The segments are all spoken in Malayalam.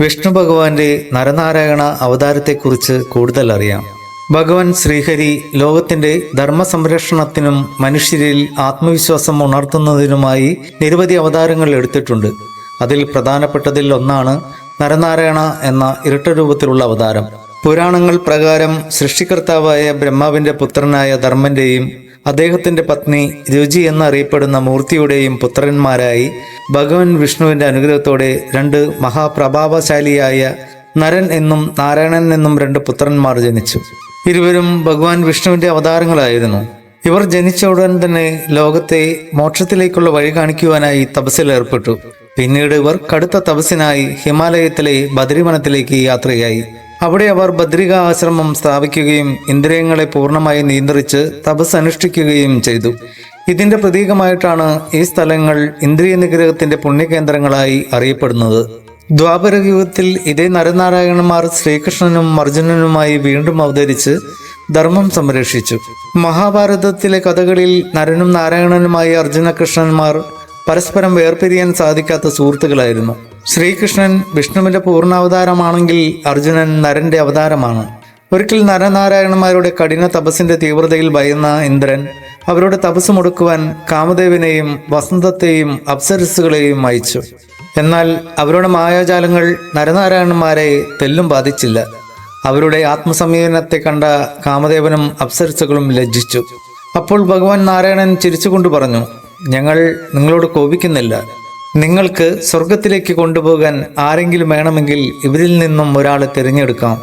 വിഷ്ണു ഭഗവാന്റെ നരനാരായണ അവതാരത്തെക്കുറിച്ച് കൂടുതൽ അറിയാം. ഭഗവാൻ ശ്രീഹരി ലോകത്തിന്റെ ധർമ്മ സംരക്ഷണത്തിനും മനുഷ്യരിൽ ആത്മവിശ്വാസം ഉണർത്തുന്നതിനുമായി നിരവധി അവതാരങ്ങൾ എടുത്തിട്ടുണ്ട്. അതിൽ പ്രധാനപ്പെട്ടതിൽ ഒന്നാണ് നരനാരായണ എന്ന ഇരട്ട രൂപത്തിലുള്ള അവതാരം. പുരാണങ്ങൾ പ്രകാരം സൃഷ്ടികർത്താവായ ബ്രഹ്മാവിന്റെ പുത്രനായ ധർമ്മന്റെയും അദ്ദേഹത്തിന്റെ പത്നി രുചി എന്നറിയപ്പെടുന്ന മൂർത്തിയുടെയും പുത്രന്മാരായി ഭഗവാൻ വിഷ്ണുവിന്റെ അനുഗ്രഹത്തോടെ രണ്ട് മഹാപ്രഭാവശാലിയായ നരൻ എന്നും നാരായണൻ എന്നും രണ്ട് പുത്രന്മാർ ജനിച്ചു. ഇരുവരും ഭഗവാൻ വിഷ്ണുവിന്റെ അവതാരങ്ങളായിരുന്നു. ഇവർ ജനിച്ച ഉടൻ തന്നെ ലോകത്തെ മോക്ഷത്തിലേക്കുള്ള വഴി കാണിക്കുവാനായി തപസ്സിൽ ഏർപ്പെട്ടു. പിന്നീട് ഇവർ കടുത്ത തപസ്സിനായി ഹിമാലയത്തിലെ ബദരിവനത്തിലേക്ക് യാത്രയായി. അവിടെ അവർ ബദ്രിക ആശ്രമം സ്ഥാപിക്കുകയും ഇന്ദ്രിയങ്ങളെ പൂർണമായി നിയന്ത്രിച്ച് തപസ് അനുഷ്ഠിക്കുകയും ചെയ്തു. ഇതിന്റെ പ്രതീകമായിട്ടാണ് ഈ സ്ഥലങ്ങൾ ഇന്ദ്രിയ നിഗ്രഹത്തിന്റെ പുണ്യകേന്ദ്രങ്ങളായി അറിയപ്പെടുന്നത്. ദ്വാപര യുഗത്തിൽ ഇതേ നരനാരായണന്മാർ ശ്രീകൃഷ്ണനും അർജുനനുമായി വീണ്ടും അവതരിച്ച് ധർമ്മം സംരക്ഷിച്ചു. മഹാഭാരതത്തിലെ കഥകളിൽ നരനും നാരായണനുമായി അർജുന കൃഷ്ണന്മാർ പരസ്പരം വേർപിരിയാൻ സാധിക്കാത്ത സുഹൃത്തുക്കളായിരുന്നു. ശ്രീകൃഷ്ണൻ വിഷ്ണുവിന്റെ പൂർണാവതാരമാണെങ്കിൽ അർജുനൻ നരന്റെ അവതാരമാണ്. ഒരിക്കൽ നരനാരായണന്മാരുടെ കഠിന തപസ്സിന്റെ തീവ്രതയിൽ ഭയന്ന ഇന്ദ്രൻ അവരുടെ തപസ് മുടക്കുവാൻ കാമദേവിനെയും വസന്തത്തെയും അപ്സരസുകളെയും അയച്ചു. എന്നാൽ അവരുടെ മായാജാലങ്ങൾ നരനാരായണന്മാരെ തെല്ലും ബാധിച്ചില്ല. അവരുടെ ആത്മസമീപനത്തെ കണ്ട കാമദേവനും അപ്സരസുകളും ലജ്ജിച്ചു. അപ്പോൾ ഭഗവാൻ നാരായണൻ ചിരിച്ചുകൊണ്ട് പറഞ്ഞു ഞങ്ങൾ നിങ്ങളോട് കോപിക്കുന്നില്ല. നിങ്ങൾക്ക് സ്വർഗത്തിലേക്ക് കൊണ്ടുപോകാൻ ആരെങ്കിലും വേണമെങ്കിൽ ഇവരിൽ നിന്നും ഒരാളെ തിരഞ്ഞെടുക്കാം.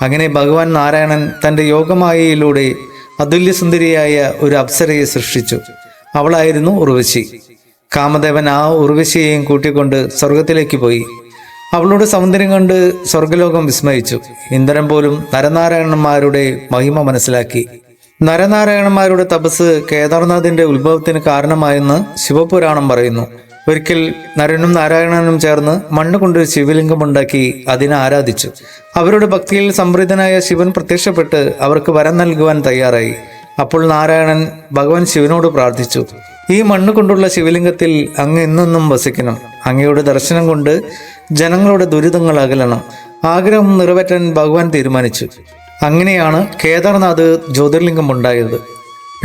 അങ്ങനെ ഭഗവാൻ നാരായണൻ തന്റെ യോഗമായയിലൂടെ അതുല്യസുന്ദരിയായ ഒരു അപ്സരയെ സൃഷ്ടിച്ചു. അവളായിരുന്നു ഉർവശി. കാമദേവൻ ആ ഉർവശിയെയും കൂട്ടിക്കൊണ്ട് സ്വർഗത്തിലേക്ക് പോയി. അവളുടെ സൗന്ദര്യം കണ്ട് സ്വർഗലോകം വിസ്മയിച്ചു. ഇന്ദ്രൻ പോലും നരനാരായണന്മാരുടെ മഹിമ മനസ്സിലാക്കി. നരനാരായണന്മാരുടെ തപസ് കേദാർനാഥിന്റെ ഉത്ഭവത്തിന് കാരണമായെന്ന് ശിവപുരാണം പറയുന്നു. ഒരിക്കൽ നരനും നാരായണനും ചേർന്ന് മണ്ണ് കൊണ്ട് ഒരു ശിവലിംഗം ഉണ്ടാക്കി അതിനെ ആരാധിച്ചു. അവരുടെ ഭക്തിയിൽ സംപ്രീതനായ ശിവൻ പ്രത്യക്ഷപ്പെട്ട് അവർക്ക് വരം നൽകുവാൻ തയ്യാറായി. അപ്പോൾ നാരായണൻ ഭഗവാൻ ശിവനോട് പ്രാർത്ഥിച്ചു ഈ മണ്ണ് കൊണ്ടുള്ള ശിവലിംഗത്തിൽ അങ്ങ് എന്നെന്നും വസിക്കണം. അങ്ങയുടെ ദർശനം കൊണ്ട് ജനങ്ങളുടെ ദുരിതങ്ങൾ അകലണം. ആഗ്രഹം നിറവേറ്റാൻ ഭഗവാൻ തീരുമാനിച്ചു. അങ്ങനെയാണ് കേദാർനാഥ് ജ്യോതിർലിംഗം ഉണ്ടായത്.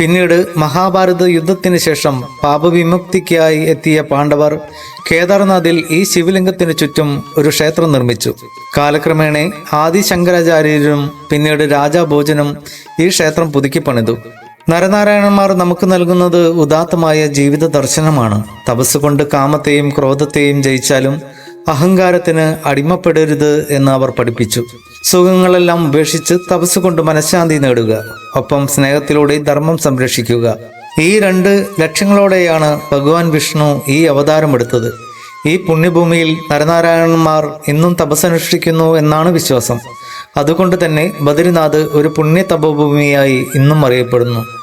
പിന്നീട് മഹാഭാരത യുദ്ധത്തിന് ശേഷം പാപവിമുക്തിക്കായി എത്തിയ പാണ്ഡവർ കേദാർനാഥിൽ ഈ ശിവലിംഗത്തിനു ചുറ്റും ഒരു ക്ഷേത്രം നിർമ്മിച്ചു. കാലക്രമേണ ആദി ശങ്കരാചാര്യരും പിന്നീട് രാജാഭോജനും ഈ ക്ഷേത്രം പുതുക്കി പണിതു. നരനാരായണന്മാർ നമുക്ക് നൽകുന്നത് ഉദാത്തമായ ജീവിത ദർശനമാണ്. തപസ് കൊണ്ട് കാമത്തെയും ക്രോധത്തെയും ജയിച്ചാലും അഹങ്കാരത്തിന് അടിമപ്പെടരുത് എന്ന് അവർ പഠിപ്പിച്ചു. സുഖങ്ങളെല്ലാം ഉപേക്ഷിച്ച് തപസ് കൊണ്ട് മനഃശാന്തി നേടുക. ഒപ്പം സ്നേഹത്തിലൂടെ ധർമ്മം സംരക്ഷിക്കുക. ഈ രണ്ട് ലക്ഷ്യങ്ങളോടെയാണ് ഭഗവാൻ വിഷ്ണു ഈ അവതാരമെടുത്തത് ഈ പുണ്യഭൂമിയിൽ നരനാരായണന്മാർ ഇന്നും തപസ്സനുഷ്ഠിക്കുന്നു എന്നാണ് വിശ്വാസം. അതുകൊണ്ട് തന്നെ ബദരിനാഥ് ഒരു പുണ്യ തപഭൂമിയായി ഇന്നും അറിയപ്പെടുന്നു.